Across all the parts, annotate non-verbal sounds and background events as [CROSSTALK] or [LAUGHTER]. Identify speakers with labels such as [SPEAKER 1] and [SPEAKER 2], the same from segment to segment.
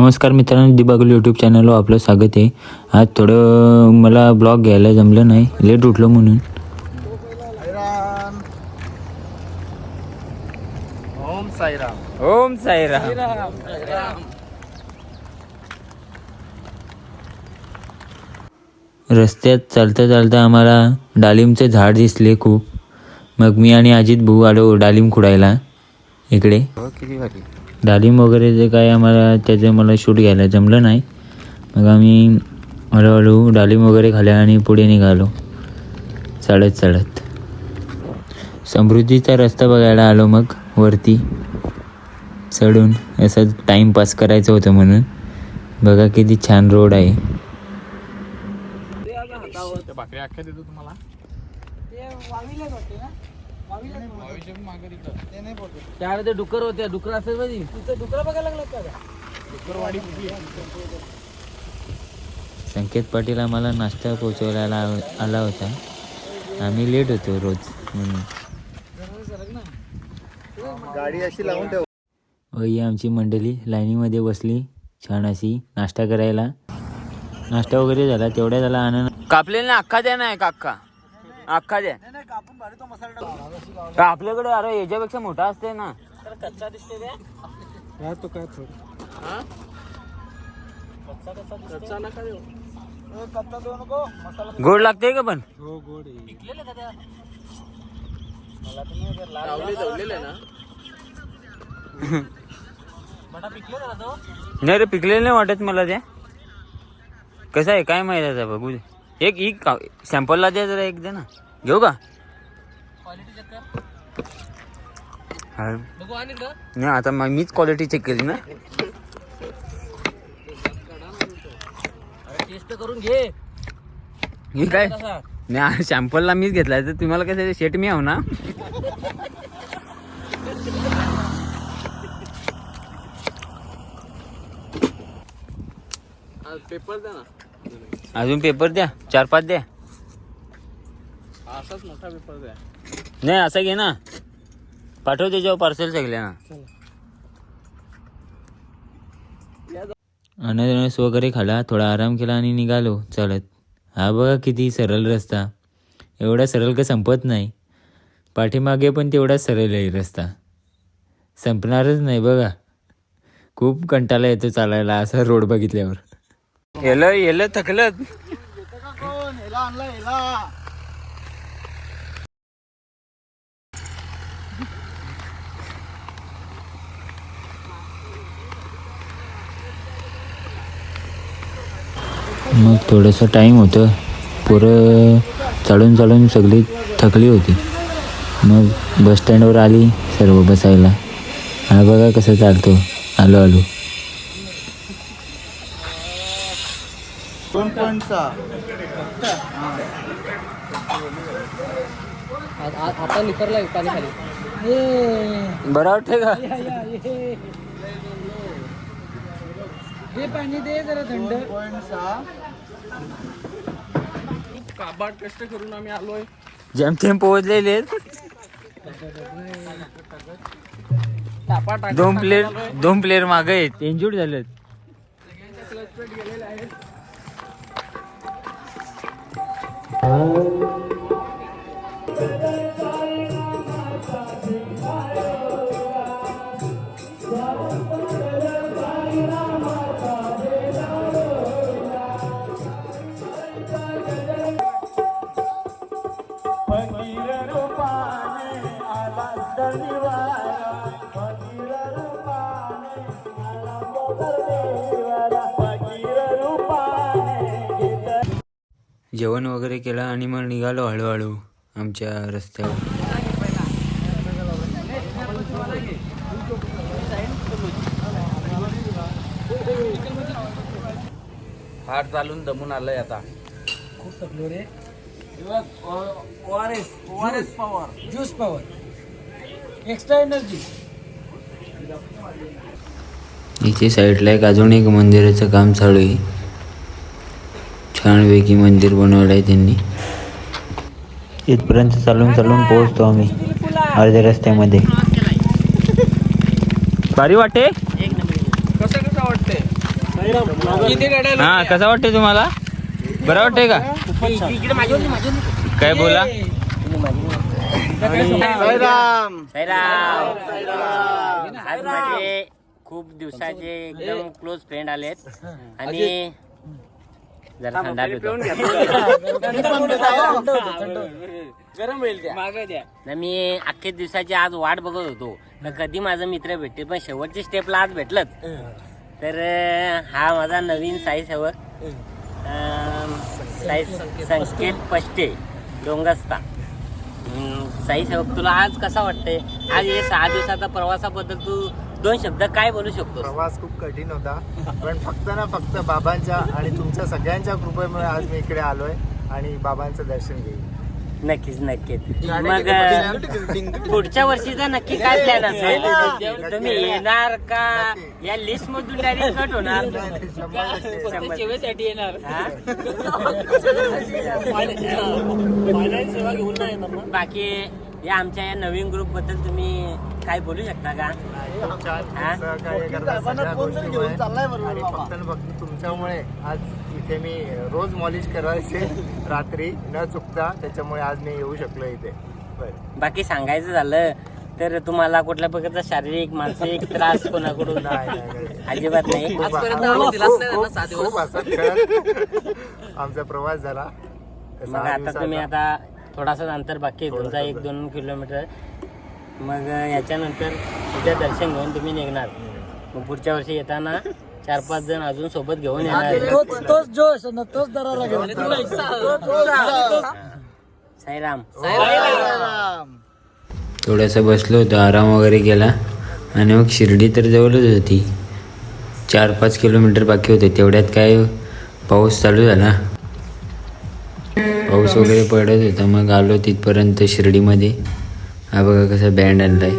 [SPEAKER 1] नमस्कार मित्रांनो दिबागुल यूट्यूब चॅनलवर आपलं स्वागत आहे. आज थोडं मला ब्लॉग घ्यायला जमलं नाही लेट उठलो म्हणून.
[SPEAKER 2] ओम साईराम.
[SPEAKER 1] ओम साईराम. रस्त्यात चालता चालता आम्हाला डाळिंबचे झाड दिसले खूप. मग मी आणि अजित भाऊ आलो डाळिंब खुडायला. इकडे.
[SPEAKER 2] किती
[SPEAKER 1] डाळिंब वगैरे जे काय आम्हाला त्याचं मला शूट घ्यायला जमलं नाही. मग आम्ही हळूहळू डाळिंब वगैरे खाल्या आणि पुढे निघालो. चढत चढत समृद्धीचा रस्ता बघायला आलो मग वरती. चढून असं टाईमपास करायचं होतं म्हणून. बघा किती छान रोड आहे.
[SPEAKER 2] तुम्हाला.
[SPEAKER 3] त्यावेळेस ते डुकर होते डुकर असेल बघ तिथं डुकर बघायला लागलं का
[SPEAKER 1] संकेत पाटील आम्हाला नाश्ता पोचवायला आला होता. आम्ही लेट होतो रोज म्हणून.
[SPEAKER 2] गाडी अशी लावून ठेव.
[SPEAKER 1] ही आमची मंडळी लाईनीमध्ये बसली छान अशी नाश्ता करायला. नाश्ता वगैरे झाला तेवढ्या झाला आनंद.
[SPEAKER 3] कापलेला अख्खा द्या नाही अख्खा? अख्खा द्या का आपल्याकडे अरे याच्यापेक्षा मोठा असते ना. कच्चा दिसते
[SPEAKER 2] तो काय
[SPEAKER 3] गोड लागते का पण?
[SPEAKER 2] हो गोड [LAUGHS]
[SPEAKER 3] नाही रे पिकलेलं नाही वाटत मला त्या कसं आहे काय माहिती बघू दे. एक एक सॅम्पलला द्या जरा एक दे ना. घेऊ का? हा. नाही आता मग मीच क्वालिटी चेक केली ना. टेस्ट करून घे. काय? नाही सॅम्पलला मीच घेतलाय. तर तुम्हाला कसं शेट मी आहो ना.
[SPEAKER 2] पेपर द्या ना.
[SPEAKER 3] अजून पेपर द्या चार पाच द्या.
[SPEAKER 2] असाच मोठा पेपर द्या.
[SPEAKER 3] नाही असं घे ना. पाठव त्याच्यावर पार्सल सगळ्या ना
[SPEAKER 1] अननस वगैरे खाला थोडा आराम केला आणि निघालो चालत. हा बघा किती सरळ रस्ता. एवढा सरळ का संपत नाही. पाठीमागे पण तेवढाच सरळ आहे रस्ता. संपणारच नाही बघा. खूप कंटाळा येतो चालायला असा रोड बघितल्यावर.
[SPEAKER 3] येलं येलं थकलं
[SPEAKER 2] कोण हेला आणला हेला
[SPEAKER 1] मग थोडंसं टाईम होतं. पोरं चढून चढून सगळी थकली होती. मग बस स्टँडवर आली सर्व बसायला. हा बघा कसं चालतो. आलो आलो.
[SPEAKER 2] दोन पॉईंट सहा
[SPEAKER 3] आता निकरला पाणी खाली. बरं वाटते का?
[SPEAKER 2] हे. पाणी दे जरा थंड. पॉईंट सहा काबाड कष्ट करून आम्ही आलोय.
[SPEAKER 3] जेमतेम पोहोचलेले आहेत.
[SPEAKER 2] टापा टाक
[SPEAKER 3] दोन प्लेअर दोन प्लेअर मागे आहेत. इंजुर्ड झालेत. Oh.
[SPEAKER 1] जेवण वगैरे केलं आणि मग निघालो हळूहळू आमच्या रस्त्यावर.
[SPEAKER 3] फार चालून दमून आलंय आता.
[SPEAKER 2] ज्यूस पॉवर एक्स्ट्रा एनर्जी
[SPEAKER 1] इथे साईडला एक अजून एक मंदिराचं काम चालू आहे. छानपैकी मंदिर बनवलं आहे त्यांनी. इथपर्यंत चालून चालून पोहोचतो आम्ही अर्ध्या रस्त्यामध्ये.
[SPEAKER 3] भारी वाटते?
[SPEAKER 4] गाड्या
[SPEAKER 3] हा कसा वाटतंय तुम्हाला? बरं वाटतंय का? काय बोला?
[SPEAKER 5] खूप दिवसाचे एकदम क्लोज फ्रेंड आलेत. आणि जरा थंडा पितो [LAUGHS]
[SPEAKER 4] गरम होईल मागे द्या.
[SPEAKER 5] ना मी अख्खे दिवसाची आज वाट बघत होतो. तर कधी माझा मित्र भेटते पण शेवटची स्टेपला आज भेटलंच. तर अं, हा माझा नवीन साई सेवक अं, साई संकेत पष्टे. डोंगस्ता. साई सेवक तुला आज कसा वाटतंय? आज हे सहा दिवसाचा प्रवासाबद्दल तू दोन शब्द काय बोलू शकतो?
[SPEAKER 6] प्रवास खूप कठीण होता पण फक्त ना फक्त बाबांच्या आणि तुमच्या सगळ्यांच्या कृपेमुळे आज मी इकडे आलोय आणि बाबांचं दर्शन घेईन.
[SPEAKER 5] नक्कीच नक्कीच. मग पुढच्या वर्षीचा नक्की काय प्लॅन असेल? तुम्ही येणार का? या लिस्ट मधून डायरेक्ट कट होणार? हा? बाकी या आमच्या या नवीन ग्रुपबद्दल तुम्ही काय बोलू शकता का हा?
[SPEAKER 6] आणि फक्त तुमच्यामुळे आज इथे मी रोज मॉलिश करायचे [LAUGHS] रात्री न चुकता त्याच्यामुळे आज मी येऊ शकलो इथे बरं.
[SPEAKER 5] बाकी सांगायचं झालं तर तुम्हाला कुठल्या प्रकारचा शारीरिक मानसिक त्रास कोणाकडून
[SPEAKER 6] नाही, नाही, नाही.
[SPEAKER 5] अजिबात नाही
[SPEAKER 6] खूप-
[SPEAKER 4] आजपर्यंत
[SPEAKER 6] खूप-
[SPEAKER 4] आम्हाला दिलाच नाही
[SPEAKER 6] खूप-
[SPEAKER 4] ना, सहा दिवस.
[SPEAKER 6] खूप हसत खेळत [LAUGHS] आमचा प्रवास झाला
[SPEAKER 5] मग
[SPEAKER 6] सहा
[SPEAKER 5] आता तुम्ही. आता थोडासा अंतर बाकी आहे तुमचा एक दोन किलोमीटर मग याच्यानंतर उद्या दर्शन घेऊन तुम्ही निघणार. मग पुढच्या वर्षी येताना चार पाच जण अजून सोबत घेऊन येणार
[SPEAKER 4] तोच तोच जोश आणि तोच दरारा घेऊन
[SPEAKER 5] साईराम.
[SPEAKER 3] थोडंसं बसलो होतो आराम वगैरे केला. आणि मग शिर्डी तर जवळच होती. चार पाच किलोमीटर बाकी होते. तेवढ्यात काय पाऊस चालू झाला. पाऊस वगैरे पडत होता. मग आलो तिथपर्यंत शिर्डीमध्ये. हा बघा कसं बँड आणलाय.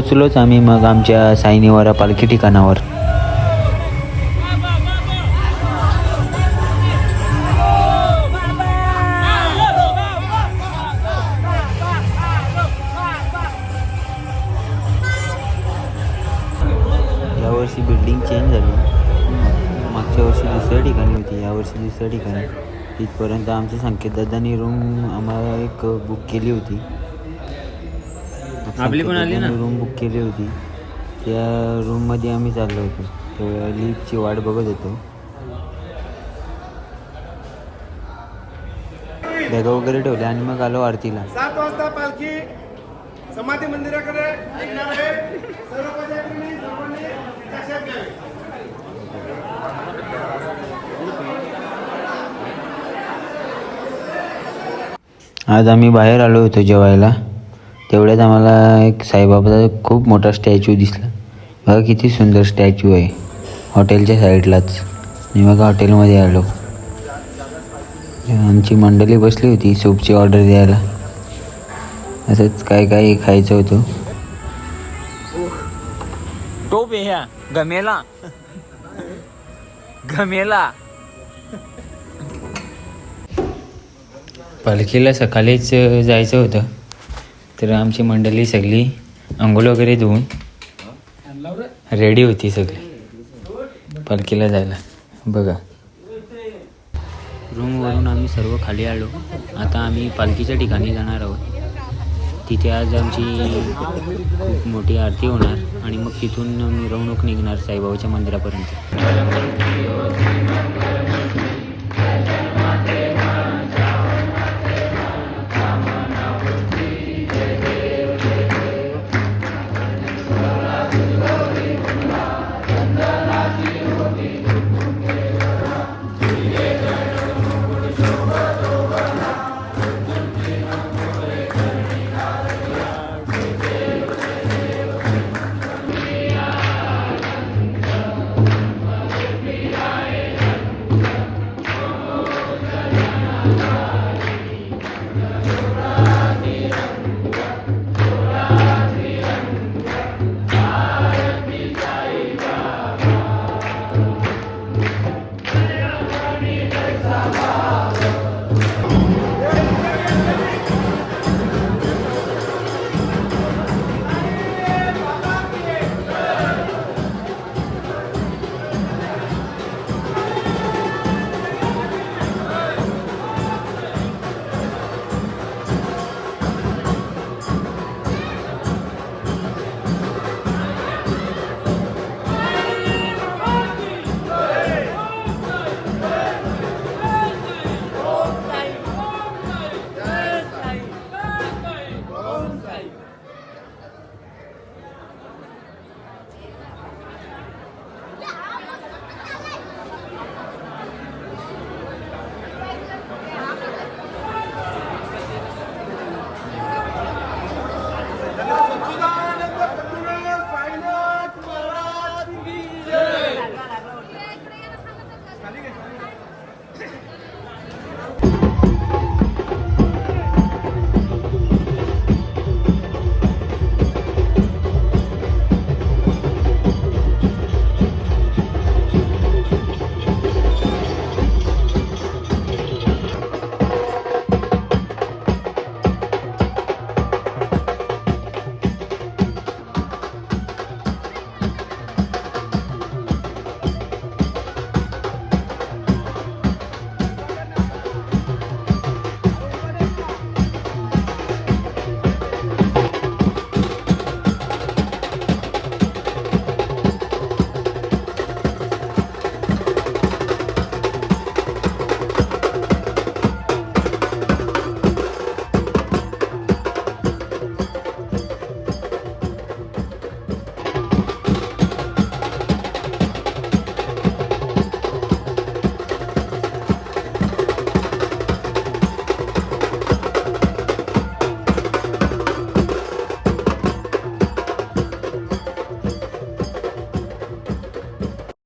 [SPEAKER 1] पोहोचलोच आम्ही मग आमच्या साईनिवारा पालखी ठिकाणावर. यावर्षी बिल्डिंग चेंज झाली. मागच्या वर्षी दुसऱ्या ठिकाणी होती यावर्षी दुसऱ्या ठिकाणी. तिथपर्यंत आमच्या संकेतदादांनी रूम आम्हाला एक बुक केली होती.
[SPEAKER 3] आपली पण आली ना?
[SPEAKER 1] रूम बुक केली होती. त्या रूममध्ये आम्ही चाललो होतो. तेव्हा लिफ्टची वाट बघत होतो. बॅग वगैरे ठेवले आणि मग आलो आरतीला.
[SPEAKER 7] सात वाजता पालखी समाधी मंदिराकडे
[SPEAKER 1] आज आम्ही बाहेर आलो होतो जेवायला. तेवढ्यात आम्हाला एक साईबाबाचा खूप मोठा स्टॅच्यू दिसला. बघा किती सुंदर स्टॅच्यू आहे. हॉटेलच्या साईडलाच. आणि मग हॉटेलमध्ये आलो. आमची मंडळी बसली होती सूपची ऑर्डर द्यायला. असंच काय काय खायचं होतं.
[SPEAKER 3] टोप आहे ह्या. गमेला गमेला
[SPEAKER 1] पालखीला सकाळीच जायचं होतं. तर आमची मंडळी सगळी अंघोळ वगैरे धुवून रेडी होती सगळी. पालखीला जायला. बघा. रूमवरून आम्ही सर्व खाली आलो. आता आम्ही पालखीच्या ठिकाणी जाणार आहोत. तिथे आज आमची खूप मोठी आरती होणार आणि मग तिथून मिरवणूक निघणार साईबाबाच्या मंदिरापर्यंत.